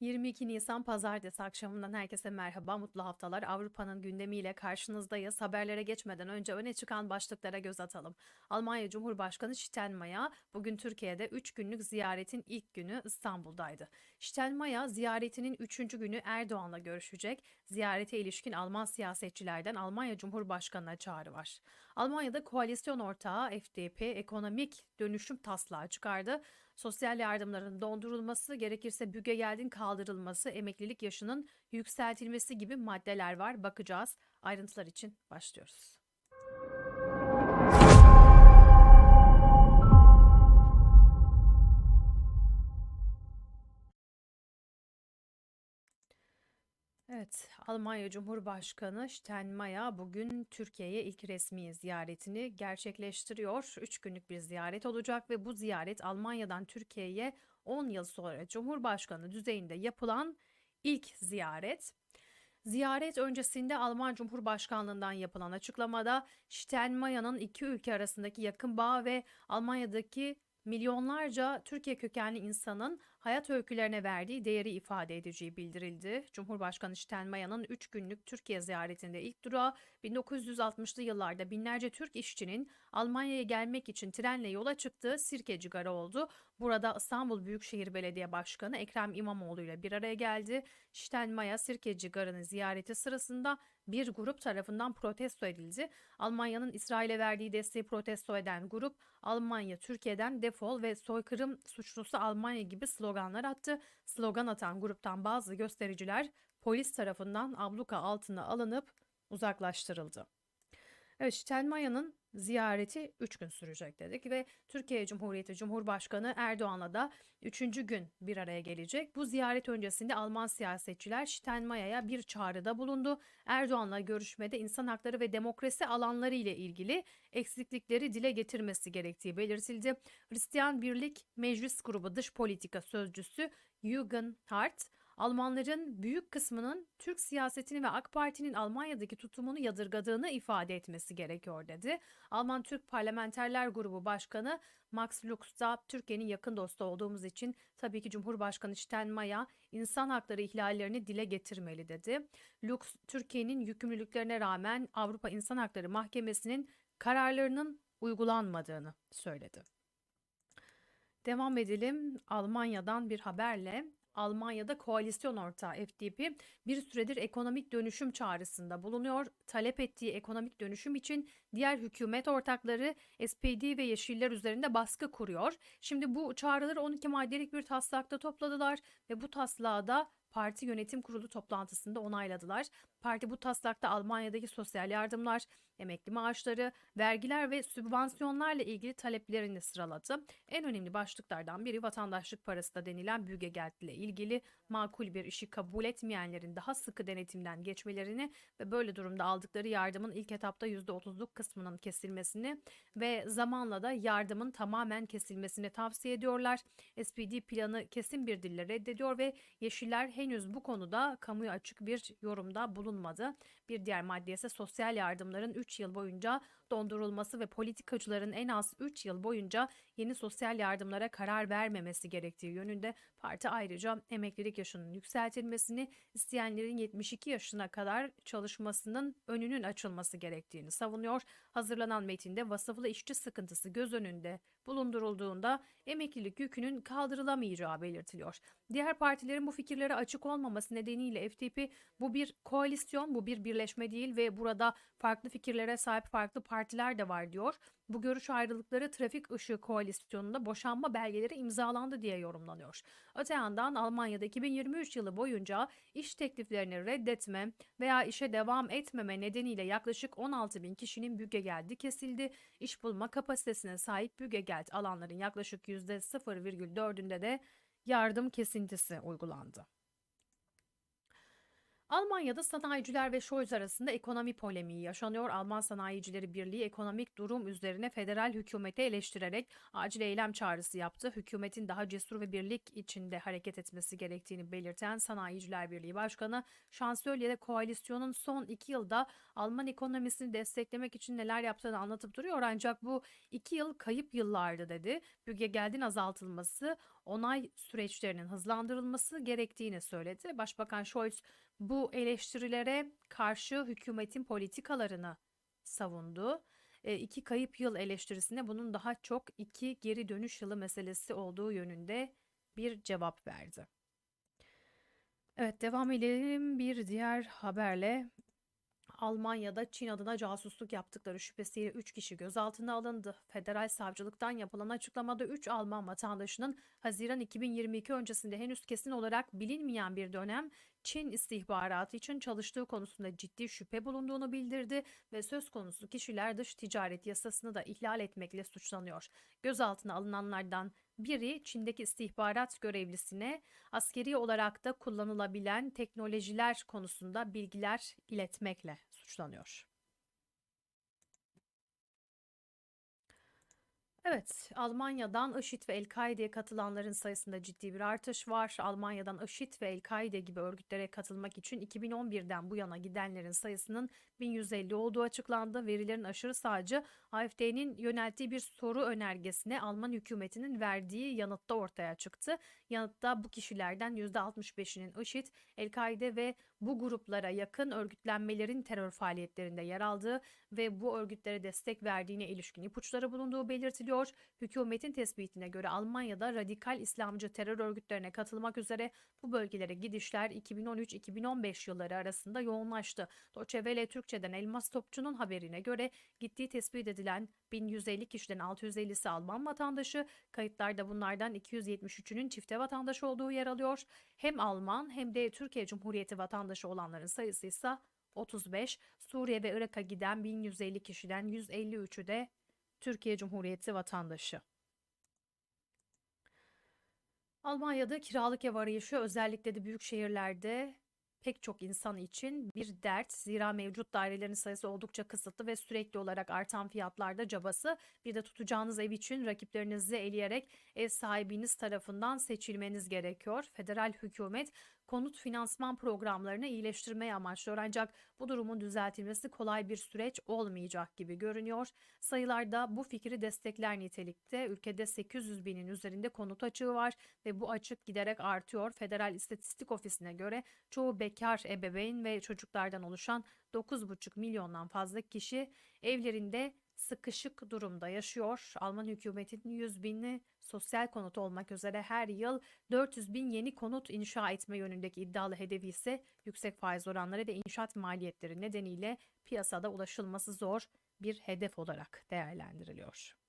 22 Nisan Pazartesi akşamından herkese merhaba, mutlu haftalar. Avrupa'nın gündemiyle karşınızdayız. Haberlere geçmeden önce öne çıkan başlıklara göz atalım. Almanya Cumhurbaşkanı Steinmeier bugün Türkiye'de 3 günlük ziyaretin ilk günü İstanbul'daydı. Steinmeier ziyaretinin 3. günü Erdoğan'la görüşecek. Ziyarete ilişkin Alman siyasetçilerden Almanya Cumhurbaşkanı'na çağrı var. Almanya'da koalisyon ortağı FDP ekonomik dönüşüm taslağı çıkardı. Sosyal yardımların dondurulması, gerekirse Bügegeld'in kaldırılması, emeklilik yaşının yükseltilmesi gibi maddeler var. Bakacağız. Ayrıntılar için başlıyoruz. Evet, Almanya Cumhurbaşkanı Steinmeier bugün Türkiye'ye ilk resmi ziyaretini gerçekleştiriyor. Üç günlük bir ziyaret olacak ve bu ziyaret Almanya'dan Türkiye'ye 10 yıl sonra Cumhurbaşkanı düzeyinde yapılan ilk ziyaret. Ziyaret öncesinde Alman Cumhurbaşkanlığından yapılan açıklamada Steinmeier'ın iki ülke arasındaki yakın bağ ve Almanya'daki milyonlarca Türkiye kökenli insanın hayat öykülerine verdiği değeri ifade edeceği bildirildi. Cumhurbaşkanı Steinmeier'ın 3 günlük Türkiye ziyaretinde ilk durağı 1960'lı yıllarda binlerce Türk işçinin Almanya'ya gelmek için trenle yola çıktığı Sirkeci Garı oldu. Burada İstanbul Büyükşehir Belediye Başkanı Ekrem İmamoğlu ile bir araya geldi. Steinmeier Sirkeci Garı'nın ziyareti sırasında bir grup tarafından protesto edildi. Almanya'nın İsrail'e verdiği desteği protesto eden grup Almanya Türkiye'den defol ve soykırım suçlusu Almanya gibi sloganlar attı. Slogan atan gruptan bazı göstericiler polis tarafından abluka altına alınıp uzaklaştırıldı. Evet, Steinmeier'ın ziyareti 3 gün sürecek dedik ve Türkiye Cumhuriyeti Cumhurbaşkanı Erdoğan'la da 3. gün bir araya gelecek. Bu ziyaret öncesinde Alman siyasetçiler Steinmeier'e bir çağrıda bulundu. Erdoğan'la görüşmede insan hakları ve demokrasi alanları ile ilgili eksiklikleri dile getirmesi gerektiği belirtildi. Hristiyan Birlik Meclis Grubu Dış Politika Sözcüsü Jürgen Hart, Almanların büyük kısmının Türk siyasetini ve AK Parti'nin Almanya'daki tutumunu yadırgadığını ifade etmesi gerekiyor dedi. Alman Türk Parlamenterler Grubu Başkanı Max Lux da Türkiye'nin yakın dostu olduğumuz için tabii ki Cumhurbaşkanı Steinmeier insan hakları ihlallerini dile getirmeli dedi. Lux, Türkiye'nin yükümlülüklerine rağmen Avrupa İnsan Hakları Mahkemesi'nin kararlarının uygulanmadığını söyledi. Devam edelim Almanya'dan bir haberle. Almanya'da koalisyon ortağı FDP bir süredir ekonomik dönüşüm çağrısında bulunuyor. Talep ettiği ekonomik dönüşüm için diğer hükümet ortakları SPD ve Yeşiller üzerinde baskı kuruyor. Şimdi bu çağrıları 12 maddelik bir taslakta topladılar ve bu taslağı da Parti Yönetim Kurulu toplantısında onayladılar. Parti bu taslakta Almanya'daki sosyal yardımlar, emekli maaşları, vergiler ve sübvansiyonlarla ilgili taleplerini sıraladı. En önemli başlıklardan biri vatandaşlık parası da denilen Bügegeld ile ilgili makul bir işi kabul etmeyenlerin daha sıkı denetimden geçmelerini ve böyle durumda aldıkları yardımın ilk etapta %30'luk kısmının kesilmesini ve zamanla da yardımın tamamen kesilmesini tavsiye ediyorlar. SPD planı kesin bir dille reddediyor ve Yeşiller henüz bu konuda kamuya açık bir yorumda bulunmadı. Bir diğer madde ise sosyal yardımların 3 yıl boyunca dondurulması ve politikacıların en az 3 yıl boyunca yeni sosyal yardımlara karar vermemesi gerektiği yönünde parti ayrıca emeklilik yaşının yükseltilmesini, isteyenlerin 72 yaşına kadar çalışmasının önünün açılması gerektiğini savunuyor. Hazırlanan metinde vasıflı işçi sıkıntısı göz önünde bulundurulduğunda emeklilik yükünün kaldırılamayacağı belirtiliyor. Diğer partilerin bu fikirlere açık olmaması nedeniyle FDP bu bir koalisyon, bu bir birleşme değil ve burada farklı fikirlere sahip farklı partiler de var diyor. Bu görüş ayrılıkları trafik ışığı koalisyonunda boşanma belgeleri imzalandı diye yorumlanıyor. Öte yandan Almanya'da 2023 yılı boyunca iş tekliflerini reddetme veya işe devam etmeme nedeniyle yaklaşık 16 bin kişinin Bügegeld'i kesildi. İş bulma kapasitesine sahip Bügegeld alanların yaklaşık %0,4'ünde de yardım kesintisi uygulandı. Almanya'da sanayiciler ve Scholz arasında ekonomi polemiği yaşanıyor. Alman Sanayicileri Birliği ekonomik durum üzerine federal hükümeti eleştirerek acil eylem çağrısı yaptı. Hükümetin daha cesur ve birlik içinde hareket etmesi gerektiğini belirten Sanayiciler Birliği Başkanı Şansölye de koalisyonun son iki yılda Alman ekonomisini desteklemek için neler yaptığını anlatıp duruyor. Ancak bu iki yıl kayıp yıllardı dedi. Bürgergeld'in azaltılması, onay süreçlerinin hızlandırılması gerektiğini söyledi. Başbakan Scholz bu eleştirilere karşı hükümetin politikalarını savundu. E, iki kayıp yıl eleştirisine bunun daha çok iki geri dönüş yılı meselesi olduğu yönünde bir cevap verdi. Evet devam edelim bir diğer haberle. Almanya'da Çin adına casusluk yaptıkları şüphesiyle 3 kişi gözaltına alındı. Federal savcılıktan yapılan açıklamada 3 Alman vatandaşının Haziran 2022 öncesinde henüz kesin olarak bilinmeyen bir dönem Çin istihbaratı için çalıştığı konusunda ciddi şüphe bulunduğunu bildirdi ve söz konusu kişiler dış ticaret yasasını da ihlal etmekle suçlanıyor. Gözaltına alınanlardan biri Çin'deki istihbarat görevlisine askeri olarak da kullanılabilen teknolojiler konusunda bilgiler iletmekle suçlanıyor. Evet, Almanya'dan IŞİD ve El-Kaide'ye katılanların sayısında ciddi bir artış var. Almanya'dan IŞİD ve El-Kaide gibi örgütlere katılmak için 2011'den bu yana gidenlerin sayısının 1150 olduğu açıklandı. Verilerin aşırı sağcı AFD'nin yönelttiği bir soru önergesine Alman hükümetinin verdiği yanıtta ortaya çıktı. Yanıtta bu kişilerden %65'inin IŞİD, El-Kaide ve bu gruplara yakın örgütlenmelerin terör faaliyetlerinde yer aldığı ve bu örgütlere destek verdiğine ilişkin ipuçları bulunduğu belirtiliyor. Hükümetin tespitine göre Almanya'da radikal İslamcı terör örgütlerine katılmak üzere bu bölgelere gidişler 2013-2015 yılları arasında yoğunlaştı. Welle Türkçe'den Elmas Topçu'nun haberine göre gittiği tespit edilen 1150 kişiden 650'si Alman vatandaşı, kayıtlarda bunlardan 273'ünün çifte vatandaş olduğu yer alıyor. Hem Alman hem de Türkiye Cumhuriyeti vatandaşı olanların sayısı ise 35, Suriye ve Irak'a giden 1150 kişiden 153'ü de Türkiye Cumhuriyeti vatandaşı. Almanya'da kiralık ev arayışı özellikle de büyük şehirlerde pek çok insan için bir dert. Zira mevcut dairelerin sayısı oldukça kısıtlı ve sürekli olarak artan fiyatlarda cabası. Bir de tutacağınız ev için rakiplerinizi eleyerek ev sahibiniz tarafından seçilmeniz gerekiyor. Federal hükümet konut finansman programlarını iyileştirmeye amaçlıyor ancak bu durumun düzeltilmesi kolay bir süreç olmayacak gibi görünüyor. Sayılarda bu fikri destekler nitelikte. Ülkede 800 binin üzerinde konut açığı var ve bu açık giderek artıyor. Federal İstatistik Ofisi'ne göre çoğu bekar ebeveyn ve çocuklardan oluşan 9,5 milyondan fazla kişi evlerinde sıkışık durumda yaşıyor. Alman hükümetinin 100 binli sosyal konut olmak üzere her yıl 400 bin yeni konut inşa etme yönündeki iddialı hedefi ise yüksek faiz oranları ve inşaat maliyetleri nedeniyle piyasada ulaşılması zor bir hedef olarak değerlendiriliyor.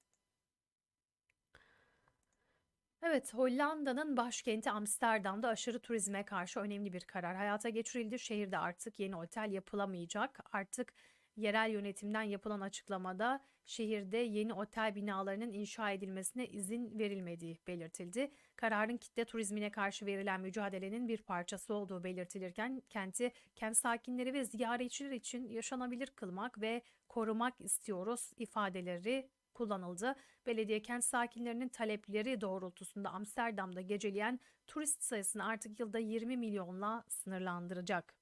Evet, Hollanda'nın başkenti Amsterdam'da aşırı turizme karşı önemli bir karar hayata geçirildi. Şehirde artık yeni otel yapılamayacak. Artık yerel yönetimden yapılan açıklamada şehirde yeni otel binalarının inşa edilmesine izin verilmediği belirtildi. Kararın kitle turizmine karşı verilen mücadelenin bir parçası olduğu belirtilirken kenti kent sakinleri ve ziyaretçiler için yaşanabilir kılmak ve korumak istiyoruz ifadeleri kullanıldı. Belediye kent sakinlerinin talepleri doğrultusunda Amsterdam'da geceleyen turist sayısını artık yılda 20 milyonla sınırlandıracak.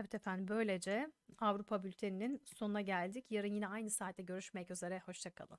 Evet efendim böylece Avrupa Bülteni'nin sonuna geldik. Yarın yine aynı saatte görüşmek üzere. Hoşçakalın.